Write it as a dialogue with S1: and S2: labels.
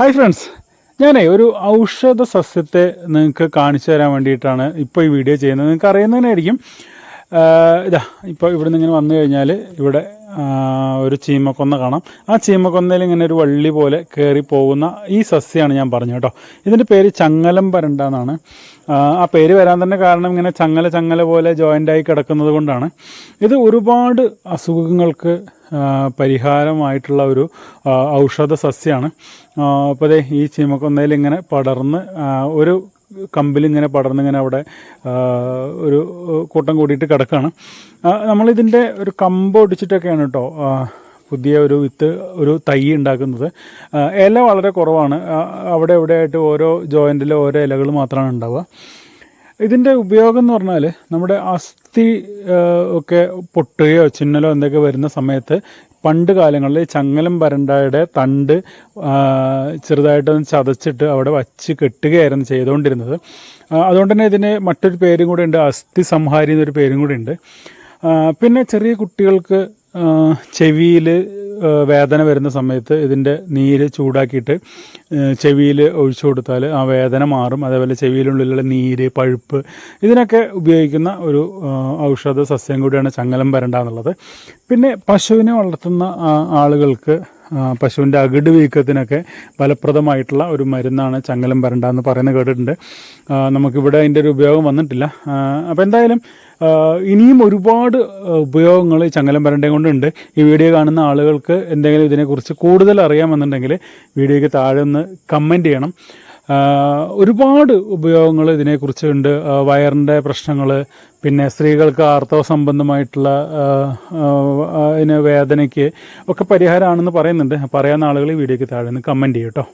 S1: Hi friends ഞാനേ ഒരു ഔഷധ സസ്യത്തെ നിങ്ങൾക്ക് കാണിച്ചു തരാൻ വേണ്ടിയിട്ടാണ് ഇപ്പോൾ ഈ വീഡിയോ ചെയ്യുന്നത്. നിങ്ങൾക്ക് അറിയുന്നതിനായിരിക്കും ഇതാ ഇപ്പോൾ ഇവിടുന്ന് ഇങ്ങനെ വന്നു കഴിഞ്ഞാൽ ഇവിടെ ഒരു ചീമക്കൊന്ന കാണാം. ആ ചീമക്കൊന്നയിൽ ഇങ്ങനെ ഒരു വള്ളി പോലെ കയറി പോകുന്ന ഈ സസ്യമാണ് ഞാൻ പറഞ്ഞു കേട്ടോ. ഇതിന്റെ പേര് ചങ്ങലം പരണ്ട എന്നാണ് ആ പേര് വരാൻ തന്നെ കാരണം ഇങ്ങനെ ചങ്ങല ചങ്ങല പോലെ ജോയിന്റായി കിടക്കുന്നത് കൊണ്ടാണ്. ഇത് ഒരുപാട് അസുഖങ്ങൾക്ക് പരിഹാരമായിട്ടുള്ള ഒരു ഔഷധ സസ്യമാണ് അപ്പോൾ ഈ ചീമക്കൊന്നയിൽ ഇങ്ങനെ പടർന്ന് ഒരു കമ്പിൽ പടർന്നിങ്ങനെ പടർന്ന് അവിടെ ഒരു കൂട്ടം കൂടിയിട്ട് കിടക്കുകയാണ് നമ്മളിതിന്റെ ഒരു കമ്പ് ഒടിച്ചിട്ടൊക്കെയാണ് കേട്ടോ പുതിയ ഒരു വിത്ത് ഒരു തൈ ഉണ്ടാക്കുന്നത്. ഇല വളരെ കുറവാണ്. അവിടെ എവിടെയായിട്ട് ഓരോ ജോയിന്റിൽ ഓരോ ഇലകൾ മാത്രമാണ് ഉണ്ടാവുക. ഇതിന്റെ ഉപയോഗം എന്ന് പറഞ്ഞാൽ നമ്മുടെ അസ്ഥി ഒക്കെ പൊട്ടുകയോ ചിന്നലോ എന്തൊക്കെ വരുന്ന സമയത്ത് പണ്ട് കാലങ്ങളിൽ ചങ്ങലം പരണ്ടയുടെ തണ്ട് ചെറുതായിട്ടൊന്ന് ചതച്ചിട്ട് അവിടെ വച്ച് കെട്ടുകയായിരുന്നു ചെയ്തുകൊണ്ടിരുന്നത്. അതുകൊണ്ട് തന്നെ ഇതിന് മറ്റൊരു പേരും കൂടെ ഉണ്ട് അസ്ഥി സംഹാരി എന്നൊരു പേരും കൂടെ ഉണ്ട്. പിന്നെ ചെറിയ കുട്ടികൾക്ക് ചെവിയിൽ വേദന വരുന്ന സമയത്ത് ഇതിന്റെ നീര് ചൂടാക്കിയിട്ട് ചെവിയിൽ ഒഴിച്ചു കൊടുത്താൽ ആ വേദന മാറും. അതേപോലെ ചെവിയിലുള്ളിലുള്ള നീര് പഴുപ്പ് ഇതിനൊക്കെ ഉപയോഗിക്കുന്ന ഒരു ഔഷധ സസ്യം കൂടിയാണ് ചങ്ങലം വരണ്ട എന്നുള്ളത്. പിന്നെ പശുവിനെ വളർത്തുന്ന ആളുകൾക്ക് പശുവിന്റെ അകിട് വീക്കത്തിനൊക്കെ ഫലപ്രദമായിട്ടുള്ള ഒരു മരുന്നാണ് ചങ്ങലം വരണ്ട എന്ന് പറയുന്നത് കേട്ടിട്ടുണ്ട്. നമുക്കിവിടെ അതിന്റെ ഒരു ഉപയോഗം വന്നിട്ടില്ല. അപ്പോൾ എന്തായാലും ഇനിയും ഒരുപാട് ഉപയോഗങ്ങൾ ചങ്ങലം വരണ്ടയും കൊണ്ടുണ്ട്. ഈ വീഡിയോ കാണുന്ന ആളുകൾക്ക് എന്തെങ്കിലും ഇതിനെക്കുറിച്ച് കൂടുതൽ അറിയാമെന്നുണ്ടെങ്കിൽ വീഡിയോയ്ക്ക് താഴെ ഒന്ന് കമന്റ് ചെയ്യണം. ഒരുപാട് ഉപയോഗങ്ങൾ ഇതിനെക്കുറിച്ച് ഉണ്ട് വയറിന്റെ പ്രശ്നങ്ങൾ പിന്നെ സ്ത്രീകൾക്ക് ആർത്തവ സംബന്ധമായിട്ടുള്ള അതിന് വേദനയ്ക്ക് ഒക്കെ പരിഹാരമാണെന്ന് പറയുന്നുണ്ട്. പറയാൻ ആളുകൾ ഈ വീഡിയോയ്ക്ക് താഴെ നിന്ന് കമന്റ് ചെയ്യും കേട്ടോ.